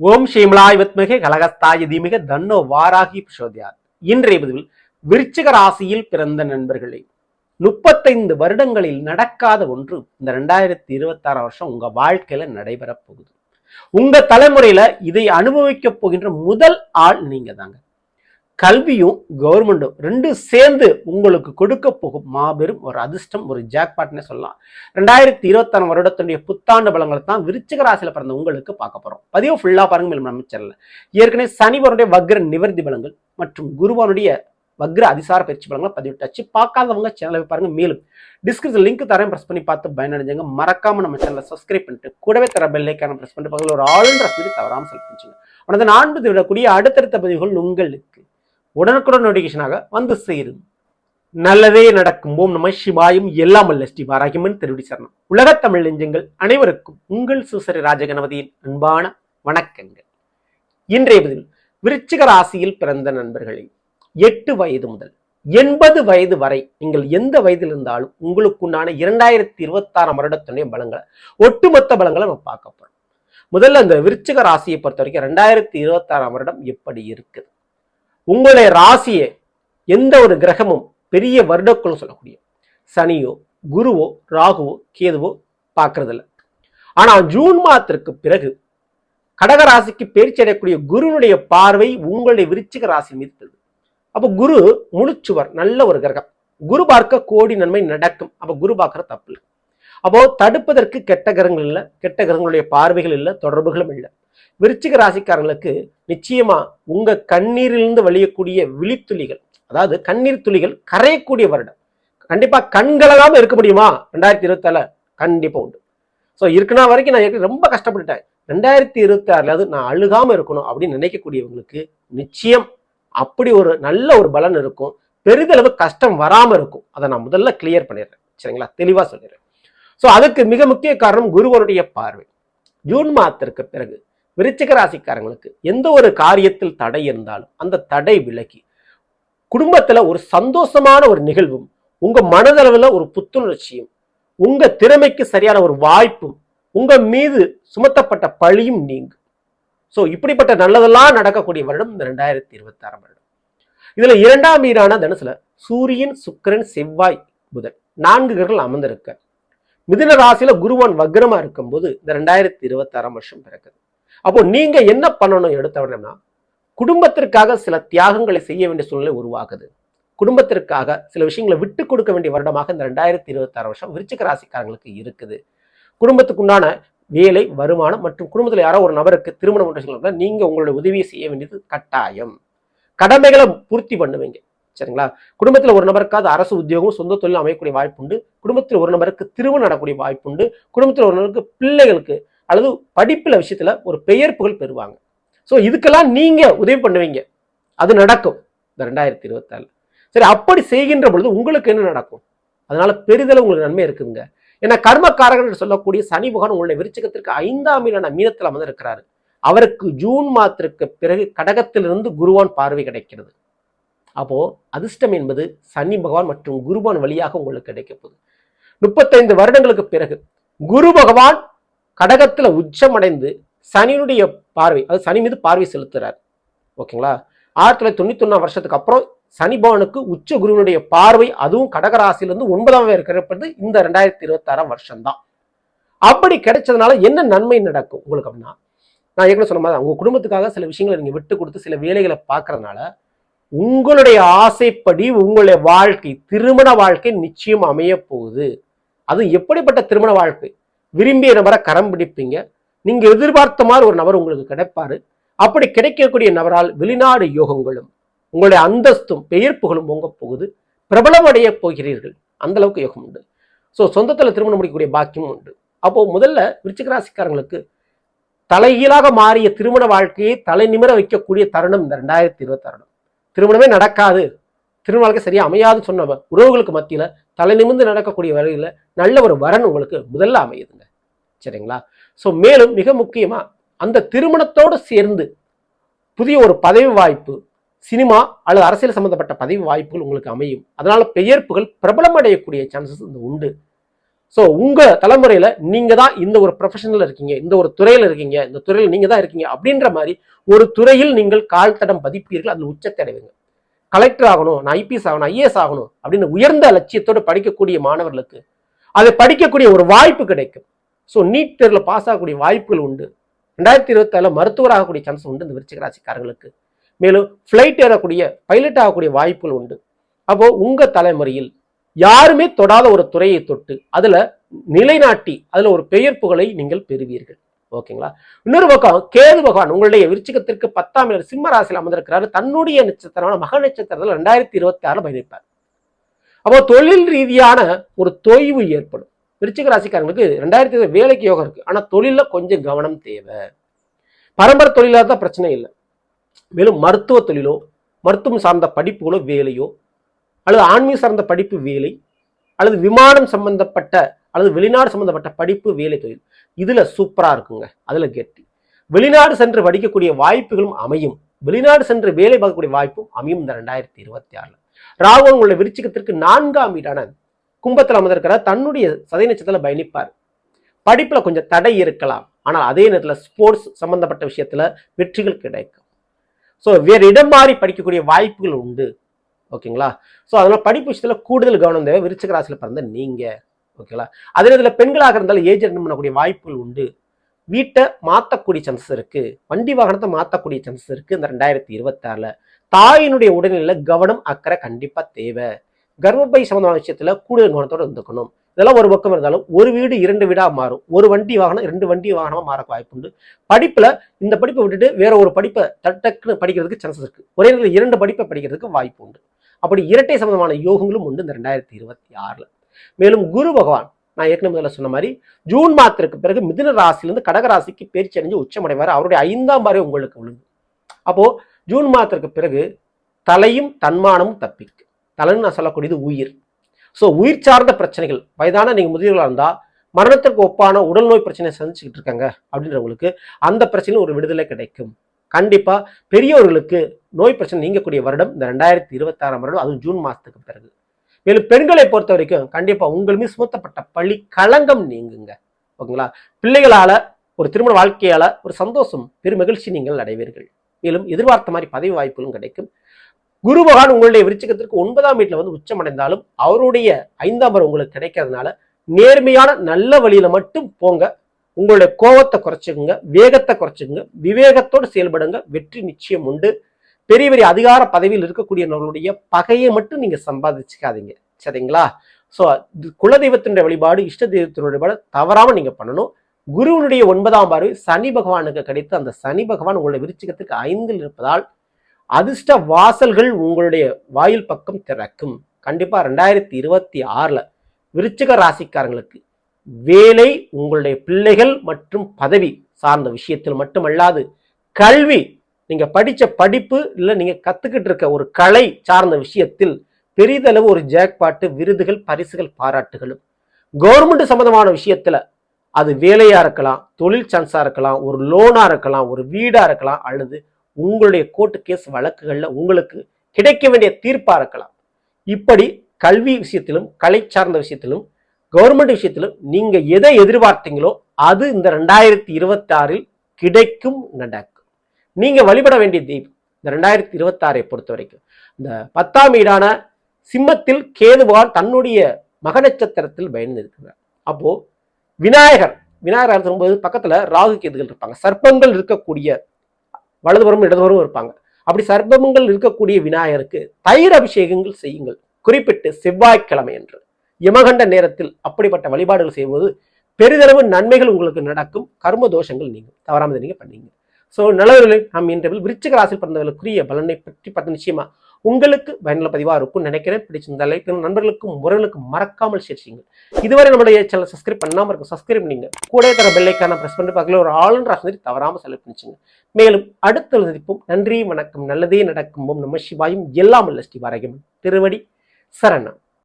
ஓம் ஸ்ரீமலாய் வித்மிக கலகஸ்தாய தீமிக தன்னோ வாராகி பிரசோதியார் இன்றைய பதிவில் விருச்சிக ராசியில் பிறந்த நண்பர்களே முப்பத்தைந்து வருடங்களில் நடக்காத ஒன்று இந்த ரெண்டாயிரத்தி இருபத்தாறு வருஷம் உங்க வாழ்க்கையில நடைபெறப் போகுது. உங்க தலைமுறையில இதை அனுபவிக்க போகின்ற முதல் ஆள் நீங்க தாங்க கல்வியும் கவர்மெண்ட்டும் ரெண்டும் சேர்ந்து உங்களுக்கு கொடுக்க போகும் மாபெரும் ஒரு அதிர்ஷ்டம் ஒரு ஜாக்பாட்னே சொல்லலாம். ரெண்டாயிரத்தி இருபத்தாறு வருடத்துடைய புத்தாண்டு பலங்களை தான் விருச்சிக ராசியில் பிறந்த உங்களுக்கு பார்க்க போகிறோம் பதிவு ஃபுல்லாக பாருங்க மேலும் அமைச்சர்ல ஏற்கனவே சனிவனுடைய வக்ர நிவர்த்தி பலங்கள் மற்றும் குருவானுடைய வக்ர அதிசார பயிற்சி பலங்களை பதிவிட்டாச்சு பார்க்காதவங்க சேனலை பாருங்க மேலும் டிஸ்கிரிப்ஷன் லிங்க் தரேன் பிரஸ் பண்ணி பார்த்து பயனடைஞ்சுங்க. மறக்காம நம்ம சேனலை சப்ஸ்கிரைப் பண்ணிட்டு கூடவே தர பெல்லைக்கான ப்ரெஸ் பண்ணிட்டு பக்கத்தில் ஒரு ஆளுன்ற தவறாமல் செலுத்திச்சுங்க உனது நான்கு விடக்கூடிய அடுத்தடுத்த பதிவுகள் உங்களுக்கு உடனுக்குடன் நோட்டிஃபிகேஷனாக வந்து சேரும். நல்லதே நடக்கும். ஓம் நம சிவாயும். எல்லாம் அல்ல ஸ்ரீ வாராகிமன் திருடி சரணம் உலகத் தமிழ் நெஞ்சங்கள் அனைவருக்கும் உங்கள் சுசரி ராஜகணபதியின் அன்பான வணக்கங்கள். இன்றைய பதில் விருச்சிக ராசியில் பிறந்த நண்பர்களே எட்டு வயது முதல் எண்பது வயது வரை நீங்கள் எந்த வயதில் இருந்தாலும் உங்களுக்குண்டான இரண்டாயிரத்தி இருபத்தாறாம் வருடத்துடைய பலங்களை ஒட்டுமொத்த பலங்களை நம்ம பார்க்க போறோம். முதல்ல அந்த விருச்சிக ராசியை பொறுத்த வரைக்கும் ரெண்டாயிரத்தி இருபத்தாறாம் வருடம் எப்படி இருக்குது? உங்களுடைய ராசியை எந்த ஒரு கிரகமும் பெரிய வருடக்குள் சொல்லக்கூடிய சனியோ குருவோ ராகுவோ கேதுவோ பார்க்கறதில்ல. ஆனா ஜூன் மாதத்திற்கு பிறகு கடக ராசிக்கு பயிற்சி அடையக்கூடிய குருனுடைய பார்வை உங்களுடைய விருச்சிக ராசி மீது அப்போ குரு முழுச்சுவர் நல்ல ஒரு கிரகம். குரு பார்க்க கோடி நன்மை நடக்கும். அப்போ குரு பார்க்கற தப்பு இல்லை. அப்போ தடுப்பதற்கு கெட்ட கிரகங்கள் இல்லை கெட்ட கிரகங்களுடைய பார்வைகள் இல்லை தொடர்புகளும் இல்லை. விருச்சிக ராசிக்காரங்களுக்கு நிச்சயமா உங்க கண்ணீரிலிருந்து வழியக்கூடிய விழித்துளிகள் அதாவது கண்ணீர் துளிகள் கரையக்கூடிய வருடம். கண்டிப்பா கண்களாம இருக்க முடியுமா? ரெண்டாயிரத்தி இருபத்தால கண்டிப்பா உண்டு. ஸோ இருக்குனா வரைக்கும் நான் ரொம்ப கஷ்டப்பட்டுட்டேன். ரெண்டாயிரத்தி இருபத்தி ஆறுல நான் அழுகாம இருக்கணும் அப்படின்னு நினைக்கக்கூடியவங்களுக்கு நிச்சயம் அப்படி ஒரு நல்ல ஒரு பலன் இருக்கும். பெரிதளவு கஷ்டம் வராம இருக்கும். அதை நான் முதல்ல கிளியர் பண்ணிடுறேன். சரிங்களா? தெளிவா சொல்லிடுறேன். ஸோ அதுக்கு மிக முக்கிய காரணம் குருவருடைய பார்வை. ஜூன் மாதத்திற்கு பிறகு விருச்சிக ராசிக்காரங்களுக்கு எந்த ஒரு காரியத்தில் தடை இருந்தாலும் அந்த தடை விலகி குடும்பத்துல ஒரு சந்தோஷமான ஒரு நிகழ்வும் உங்க மனதளவுல ஒரு புத்துணர்ச்சியும் உங்க திறமைக்கு சரியான ஒரு வாய்ப்பும் உங்க மீது சுமத்தப்பட்ட பழியும் நீங்கும். ஸோ இப்படிப்பட்ட நல்லதெல்லாம் நடக்கக்கூடிய வருடம் இந்த ரெண்டாயிரத்தி இருபத்தி ஆறாம் வருடம். இதுல இரண்டாம் வீடான தனுசுல சூரியன் சுக்கிரன் செவ்வாய் புதன் நான்கு கிரகங்கள் அமர்ந்திருக்க. மிதுன ராசியில் குருவான் வக்ரமாக இருக்கும்போது இந்த ரெண்டாயிரத்தி இருபத்தாறாம் வருஷம் பிறக்குது. அப்போ நீங்க என்ன பண்ணணும் எடுத்தவனா குடும்பத்திற்காக சில தியாகங்களை செய்ய வேண்டிய சூழ்நிலை உருவாகுது. குடும்பத்திற்காக சில விஷயங்களை விட்டு கொடுக்க வேண்டிய வருடமாக இந்த ரெண்டாயிரத்தி இருபத்தாறு வருஷம் விருச்சிக ராசிக்காரங்களுக்கு இருக்குது. குடும்பத்துக்குண்டான வேலை வருமானம் மற்றும் குடும்பத்தில் யாரோ ஒரு நபருக்கு திருமணம் பண்ற நீங்க உங்களுடைய உதவியை செய்ய வேண்டியது கட்டாயம். கடமைகளை பூர்த்தி பண்ணுவீங்க. சரிங்களா? குடும்பத்தில் ஒரு நபருக்காவது அரசு உத்தியோகம் சொந்த தொழில் அமையக்கூடிய வாய்ப்புண்டு. குடும்பத்தில் ஒரு நபருக்கு திருமணம் நடக்கக்கூடிய வாய்ப்புண்டு. குடும்பத்தில் ஒரு நபருக்கு பிள்ளைகளுக்கு அல்லது படிப்புல விஷயத்துல ஒரு பெயர் புகழ் பெறுவாங்க. ஸோ இதுக்கெல்லாம் நீங்க உதவி பண்ணுவீங்க. அது நடக்கும். இந்த ரெண்டாயிரத்தி இருபத்தாலு சரி அப்படி செய்கின்ற பொழுது உங்களுக்கு என்ன நடக்கும்? அதனால பெரிதளவு உங்களுக்கு நன்மை இருக்குங்க. ஏன்னா கர்மக்காரர்கள் என்று சொல்லக்கூடிய சனி பகவான் உங்களுடைய விருச்சகத்திற்கு ஐந்தாம் மீனான மீனத்தில் அமர்ந்து இருக்கிறாரு அவருக்கு ஜூன் மாதத்திற்கு பிறகு கடகத்திலிருந்து குருவான் பார்வை கிடைக்கிறது. அப்போ அதிர்ஷ்டம் என்பது சனி பகவான் மற்றும் குருவான் வழியாக உங்களுக்கு கிடைக்க போகுது. முப்பத்தைந்து வருடங்களுக்கு பிறகு குரு பகவான் கடகத்தில் உச்சமடைந்து சனியினுடைய பார்வை அது சனி மீது பார்வை செலுத்துறார். ஓகேங்களா? ஆயிரத்தி தொள்ளாயிரத்தி தொண்ணூத்தி ஒன்றாம் வருஷத்துக்கு அப்புறம் சனி பவனுக்கு உச்ச குருவினுடைய பார்வை அதுவும் கடகராசிலிருந்து ஒன்பதாம் இருக்கிறது இந்த ரெண்டாயிரத்தி இருபத்தாறாம் வருஷம்தான். அப்படி கிடைச்சதுனால என்ன நன்மை நடக்கும் உங்களுக்கு அப்படின்னா நான் ஏற்கனவே சொன்ன மாதிரி உங்கள் குடும்பத்துக்காக சில விஷயங்களை நீங்கள் விட்டு கொடுத்து சில வேலைகளை பார்க்கறதுனால உங்களுடைய ஆசைப்படி உங்களுடைய வாழ்க்கை திருமண வாழ்க்கை நிச்சயம் அமைய போகுது. அது எப்படிப்பட்ட திருமண வாழ்க்கை? விரும்பிய நபரை கரம் பிடிப்பீங்க. நீங்கள் எதிர்பார்த்த மாதிரி ஒரு நபர் உங்களுக்கு கிடைப்பாரு. அப்படி கிடைக்கக்கூடிய நபரால் வெளிநாடு யோகங்களும் உங்களுடைய அந்தஸ்தும் பெயர் புகழும் போகுது. பிரபலமடைய போகிறீர்கள். அந்த அளவுக்கு யோகம் உண்டு. ஸோ சொந்தத்தில் திருமணம் முடிக்கக்கூடிய பாக்கியமும் உண்டு. அப்போது முதல்ல விருச்சிகராசிக்காரங்களுக்கு தலைகீழாக மாறிய திருமண வாழ்க்கையை தலை நிமிர வைக்கக்கூடிய தருணம் இந்த ரெண்டாயிரத்தி இருபத்தி தருணம் திருமணமே நடக்காது. திருமண வாழ்க்கை சரியாக அமையாதுன்னு சொன்ன உறவுகளுக்கு மத்தியில் தலை நிமிர்ந்து நடக்கக்கூடிய வகையில் நல்ல ஒரு வரன் உங்களுக்கு முதல்ல அமையுதுங்க. சரிங்களா? ஸோ மேலும் மிக முக்கியமாக அந்த திருமணத்தோடு சேர்ந்து புதிய ஒரு பதவி வாய்ப்பு சினிமா அல்லது அரசியல் சம்பந்தப்பட்ட பதவி வாய்ப்புகள் உங்களுக்கு அமையும். அதனால் பெயர்ப்புகள் பிரபலம் அடையக்கூடிய சான்சஸ் இந்த உண்டு. ஸோ உங்கள் தலைமுறையில் நீங்கள் தான் இந்த ஒரு ப்ரொஃபஷனில் இருக்கீங்க இந்த ஒரு துறையில் இருக்கீங்க இந்த துறையில் நீங்கள் தான் இருக்கீங்க அப்படின்ற மாதிரி ஒரு துறையில் நீங்கள் கால் தடம் பதிப்பீர்கள் அதில் உச்சத்தை அடைவீங்க கலெக்டர் ஆகணும் நான் ஐபிஎஸ் ஆகணும் ஐஏஎஸ் ஆகணும் அப்படின்னு உயர்ந்த லட்சியத்தோடு படிக்கக்கூடிய மாணவர்களுக்கு அதை படிக்கக்கூடிய ஒரு வாய்ப்பு கிடைக்கும். ஸோ நீட் தேர்வில் பாஸ் ஆகக்கூடிய வாய்ப்புகள் உண்டு. ரெண்டாயிரத்தி இருபத்தாறில் மருத்துவர் ஆகக்கூடிய சான்ஸ் உண்டு இந்த விருச்சிகராசிக்காரங்களுக்கு மேலும் ஃப்ளைட் ஏறக்கூடிய பைலட் ஆகக்கூடிய வாய்ப்புகள் உண்டு. அப்போ உங்கள் தலைமுறையில் யாருமே தொடாத ஒரு துறையை தொட்டு அதில் நிலைநாட்டி அதில் ஒரு பெயர் புகழை நீங்கள் பெறுவீர்கள். ஓகேங்களா? இன்னொரு பக்கம் கேது பகவான் உங்களுடைய விருச்சிகத்திற்கு பத்தாம் இடம் சிம்ம ராசியில் அமர்ந்திருக்கிறாரு. தன்னுடைய நட்சத்திரமான மக நட்சத்திரத்தில் ரெண்டாயிரத்தி இருபத்தி ஆறில் பயணிப்பார். அப்போ தொழில் ரீதியான ஒரு தொய்வு ஏற்படும். விருச்சிக ராசிக்காரங்களுக்கு ரெண்டாயிரத்தி இருபது வேலைக்கு யோகம் இருக்கு. ஆனா தொழில கொஞ்சம் கவனம் தேவை. பரம்பரை தொழிலாக தான் பிரச்சனை இல்லை. மேலும் மருத்துவ தொழிலோ மருத்துவம் சார்ந்த படிப்புகளோ வேலையோ அல்லது ஆன்மீக சார்ந்த படிப்பு வேலை அல்லது விமானம் சம்பந்தப்பட்ட அல்லது வெளிநாடு சம்பந்தப்பட்ட படிப்பு வேலை தொழில் இதுல சூப்பரா இருக்குங்க. அதுல கெட்டி வெளிநாடு சென்று படிக்கக்கூடிய வாய்ப்புகளும் அமையும். வெளிநாடு சென்று வேலை பார்க்கக்கூடிய வாய்ப்பும் அமையும் இந்த ரெண்டாயிரத்தி இருபத்தி ஆறுல. ராகு உங்களுடைய விருச்சிகத்திற்கு நான்காம் வீடான கும்பத்தில் அமர்ந்திருக்கிறார். தன்னுடைய சதய நட்சத்திரத்தில் பயணிப்பார். படிப்பில் கொஞ்சம் தடை இருக்கலாம். ஆனால் அதே நேரத்தில் ஸ்போர்ட்ஸ் சம்பந்தப்பட்ட விஷயத்தில் வெற்றிகள் கிடைக்கும். ஸோ வேறு இடம் மாறி படிக்கக்கூடிய வாய்ப்புகள் உண்டு. ஓகேங்களா? ஸோ அதனால் படிப்பு விஷயத்தில் கூடுதல் கவனம் தேவை. விருச்சிக ராசியில் பிறந்த நீங்கள் ஓகேங்களா? அதே நேரத்தில் பெண்களாக இருந்தாலும் ஏஜ் அட்டன் பண்ணக்கூடிய வாய்ப்புகள் உண்டு. வீட்டை மாற்றக்கூடிய சான்சஸ் இருக்குது வண்டி வாகனத்தை மாற்றக்கூடிய சான்சஸ் இருக்குது இந்த ரெண்டாயிரத்தி இருபத்தாறில். தாயினுடைய உடல்நிலையில் கவனம் அக்கறை கண்டிப்பாக தேவை. கர்ப்பப்பை சம்பந்தமான விஷயத்துல கூடுதல் கவனத்தோடு இருந்துக்கணும். இதெல்லாம் ஒரு பக்கம் இருந்தாலும் ஒரு வீடு இரண்டு வீடாக மாறும். ஒரு வண்டி வாகனம் ரெண்டு வண்டி வாகனமாக மாற வாய்ப்புண்டு படிப்பில் இந்த படிப்பை விட்டுட்டு வேற ஒரு படிப்பை தட்டக்குன்னு படிக்கிறதுக்கு சான்சஸ் இருக்குது ஒரே நேரத்தில் இரண்டு படிப்பை படிக்கிறதுக்கு வாய்ப்பு உண்டு. அப்படி இரட்டை சம்பந்தமான யோகங்களும் உண்டு இந்த ரெண்டாயிரத்தி இருபத்தி ஆறில். மேலும் குரு பகவான் நான் ஏற்கனவே முதல்ல சொன்ன மாதிரி ஜூன் மாதத்திற்கு பிறகு மிதுன ராசியிலிருந்து கடக ராசிக்கு பேச்சு அடைஞ்சு உச்சமடைவார். அவருடைய ஐந்தாம் பார்வை உங்களுக்கு விழுந்து அப்போது ஜூன் மாதத்திற்கு பிறகு தலையும் தன்மானமும் தப்பிக்கு தலைன்னு நான் சொல்லக்கூடியது உயிர். ஸோ உயிர் சார்ந்த பிரச்சனைகள் வயதான நீங்கள் முதியவர்களாக இருந்தால் மரணத்திற்கு ஒப்பான உடல் நோய் பிரச்சனையை சந்திச்சுக்கிட்டு இருக்காங்க அப்படின்றவங்களுக்கு அந்த பிரச்சனையும் ஒரு விடுதலை கிடைக்கும். கண்டிப்பாக பெரியவர்களுக்கு நோய் பிரச்சனை நீங்கக்கூடிய வருடம் இந்த ரெண்டாயிரத்தி இருபத்தாறாம் வருடம் அதுவும் ஜூன் மாதத்துக்கு பிறகு. மேலும் பெண்களை பொறுத்த வரைக்கும் கண்டிப்பாக உங்கள் மீது சுமத்தப்பட்ட பழி களங்கம் நீங்குங்க. ஓகேங்களா? பிள்ளைகளால் ஒரு திருமண வாழ்க்கையால் ஒரு சந்தோஷம் பெரும் மகிழ்ச்சி நீங்கள் அடைவீர்கள். மேலும் எதிர்பார்த்த மாதிரி பதவி வாய்ப்புகளும் கிடைக்கும். குரு பகவான் உங்களுடைய விருச்சிகத்திற்கு ஒன்பதாம் வீட்டில் வந்து உச்சமடைந்தாலும் அவருடைய ஐந்தாம் வரம் உங்களுக்கு கிடைக்கிறதுனால நேர்மையான நல்ல வழியில மட்டும் போங்க. உங்களுடைய கோபத்தை குறைச்சிக்கோங்க வேகத்தை குறைச்சிக்கோங்க விவேகத்தோடு செயல்படுங்க. வெற்றி நிச்சயம் உண்டு. பெரிய பெரிய அதிகார பதவியில் இருக்கக்கூடியவர்களுடைய பகையை மட்டும் நீங்க சம்பாதிச்சுக்காதீங்க. சரிங்களா? ஸோ குலதெய்வத்தினுடைய வழிபாடு இஷ்ட தெய்வத்தினுடைய வழிபாடு தவறாம நீங்க பண்ணணும். குருவனுடைய ஒன்பதாம் பார்வை சனி பகவானுக்கு கிடைத்து அந்த சனி பகவான் உங்களுடைய விருச்சிகத்துக்கு ஐந்தில் இருப்பதால் அதிர்ஷ்ட வாசல்கள் உங்களுடைய வாயில் பக்கம் திறக்கும். கண்டிப்பாக ரெண்டாயிரத்தி இருபத்தி ஆறில் விருச்சிக ராசிக்காரங்களுக்கு வேலை உங்களுடைய பிள்ளைகள் மற்றும் பதவி சார்ந்த விஷயத்தில் மட்டுமல்லாது கல்வி நீங்கள் படித்த படிப்பு இல்லை நீங்கள் கற்றுக்கிட்டு இருக்க ஒரு கலை சார்ந்த விஷயத்தில் பெரிதளவு ஒரு ஜேக்பாட்டு விருதுகள் பரிசுகள் பாராட்டுகளும். கவர்மெண்ட் சம்மந்தமான விஷயத்தில் அது வேலையாக இருக்கலாம் தொழில் சான்ஸாக இருக்கலாம் ஒரு லோனாக இருக்கலாம் ஒரு வீடாக இருக்கலாம் அல்லது உங்களுடைய கோர்ட்டு கேஸ் வழக்குகளில் உங்களுக்கு கிடைக்க வேண்டிய தீர்ப்பாக இருக்கலாம். இப்படி கல்வி விஷயத்திலும் கலை சார்ந்த விஷயத்திலும் கவர்மெண்ட் விஷயத்திலும் நீங்கள் எதை எதிர்பார்த்தீங்களோ அது இந்த ரெண்டாயிரத்தி இருபத்தாறில் கிடைக்கும் நடக்கும் நீங்கள் வழிபட வேண்டிய தெய்வம் இந்த ரெண்டாயிரத்தி இருபத்தாறை பொறுத்த வரைக்கும். இந்த பத்தாம் வீடான சிம்மத்தில் கேதுவான் தன்னுடைய மக நட்சத்திரத்தில் பயந்து இருக்கிறார் அப்போ விநாயகர் விநாயகர் ஆர்டர் போது பக்கத்தில் ராகு கேதுகள் இருப்பாங்க. சர்ப்பங்கள் இருக்கக்கூடிய வலதுபுறம் இடதுபுறம் இருப்பாங்க. அப்படி சர்ப்பங்கள் இருக்கக்கூடிய விநாயகருக்கு தயிர் அபிஷேகங்கள் செய்யுங்கள். குறிப்பிட்டு செவ்வாய்க்கிழமை என்று யமகண்ட நேரத்தில் அப்படிப்பட்ட வழிபாடுகள் செய்யும்போது பெரிதளவு நன்மைகள் உங்களுக்கு நடக்கும். கர்ம தோஷங்கள் நீங்கள் தவறாமல் நீங்க பண்ணீங்க. ஸோ நல்லவர்களே நாம் இன்றைய விருச்சிக ராசியில் பிறந்தவர்களுக்குரிய பலனை பற்றி பார்த்து நிச்சயமா உங்களுக்கு பயனுள்ள பதிவாக இருக்கும்னு நினைக்கிறேன். பிடிச்சிருந்த லைக் நண்பர்களுக்கும் உறவுகளுக்கும் மறக்காமல் ஷேர் செய்யுங்க. இதுவரை நம்மளுடைய சேனல் சப்ஸ்கிரைப் பண்ணாமல் இருக்கும் சப்ஸ்கிரைப் நீங்கள் கூட தர பெல்லைக்கான ப்ரெஸ் பண்ணி பார்க்கல ஒரு ஆளுன்ற ஆசிரியர் தவறாமல் செலவு பண்ணிச்சுங்க. மேலும் அடுத்த சந்திப்போம் நன்றி வணக்கம் நல்லதே நடக்கும் நம்ம சிவாயும் எல்லாம் அல்ல ஸ்ரீ வாரகம் திருவடி சரணம்.